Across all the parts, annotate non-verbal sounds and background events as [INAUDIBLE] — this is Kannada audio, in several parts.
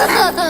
¡Ja, [LAUGHS]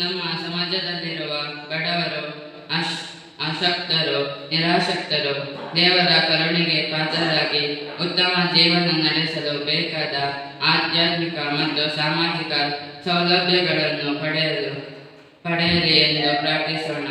ನಮ್ಮ ಸಮಾಜದಲ್ಲಿರುವ ಬಡವರು, ಅಶ್, ಅಶಕ್ತರು ನಿರಾಸಕ್ತರು ದೇವರ ಕರುಣೆಗೆ ಪಾತ್ರರಾಗಿ ಉತ್ತಮ ಜೀವನ ನಡೆಸಲು ಬೇಕಾದ ಆಧ್ಯಾತ್ಮಿಕ ಮತ್ತು ಸಾಮಾಜಿಕ ಸೌಲಭ್ಯಗಳನ್ನು ಪಡೆಯಲು, ಪಡೆಯಲಿ ಎಂದು ಪ್ರಾರ್ಥಿಸೋಣ.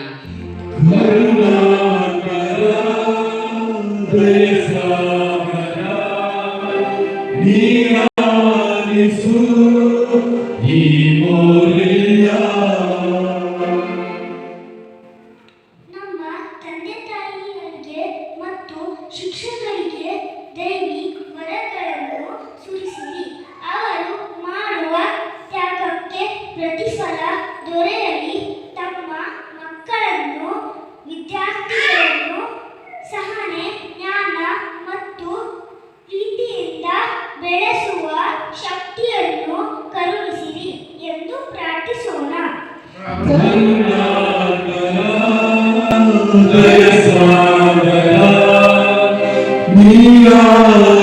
ಶಿಕ್ಷಕರಿಗೆ ದೇವಿ ವರಗಳನ್ನು ಸುರಿಸಿರಿ ಅವರು ಮಾಡುವ ತ್ಯಾಗಕ್ಕೆ ಪ್ರತಿಫಲ ದೊರೆಯಲಿ. ತಮ್ಮ ಮಕ್ಕಳನ್ನು, ವಿದ್ಯಾರ್ಥಿಗಳನ್ನು ಸಹನೆ, ಜ್ಞಾನ ಮತ್ತು ಪ್ರೀತಿಯಿಂದ ಬೆಳೆಸುವ ಶಕ್ತಿಯನ್ನು ಕರುಣಿಸಿರಿ ಎಂದು ಪ್ರಾರ್ಥಿಸೋಣ. Hallelujah.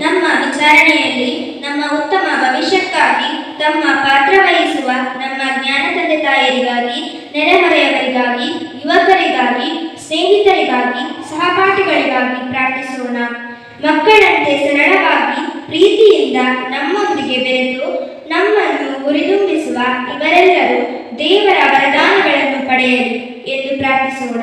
ನಮ್ಮ ವಿಚಾರಣೆಯಲ್ಲಿ ನಮ್ಮ ಉತ್ತಮ ಭವಿಷ್ಯಕ್ಕಾಗಿ ತಮ್ಮ ಪಾತ್ರ ವಹಿಸುವ ನಮ್ಮ ಜ್ಞಾನ ತಂದೆ ತಾಯರಿಗಾಗಿ, ನೆರೆಹೊರೆಯವರಿಗಾಗಿ, ಯುವಕರಿಗಾಗಿ, ಸ್ನೇಹಿತರಿಗಾಗಿ, ಸಹಪಾಠಿಗಳಿಗಾಗಿ ಪ್ರಾರ್ಥಿಸೋಣ. ಮಕ್ಕಳಂತೆ ಸರಳವಾಗಿ ಪ್ರೀತಿಯಿಂದ ನಮ್ಮೊಂದಿಗೆ ಬೆರೆತು ನಮ್ಮನ್ನು ಹುರಿದುಂಬಿಸುವ ಇವರೆಲ್ಲರೂ ದೇವರ ವರದಾನಗಳನ್ನು ಪಡೆಯಲಿ ಎಂದು ಪ್ರಾರ್ಥಿಸೋಣ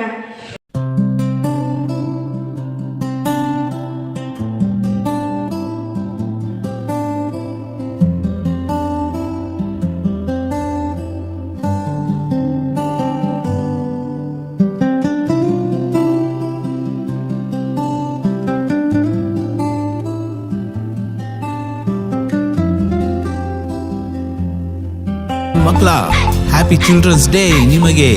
ಮಕ್ಕಳ ಹ್ಯಾಪಿ ಚಿಲ್ಡ್ರನ್ಸ್ ಡೇ ನಿಮಗೆ.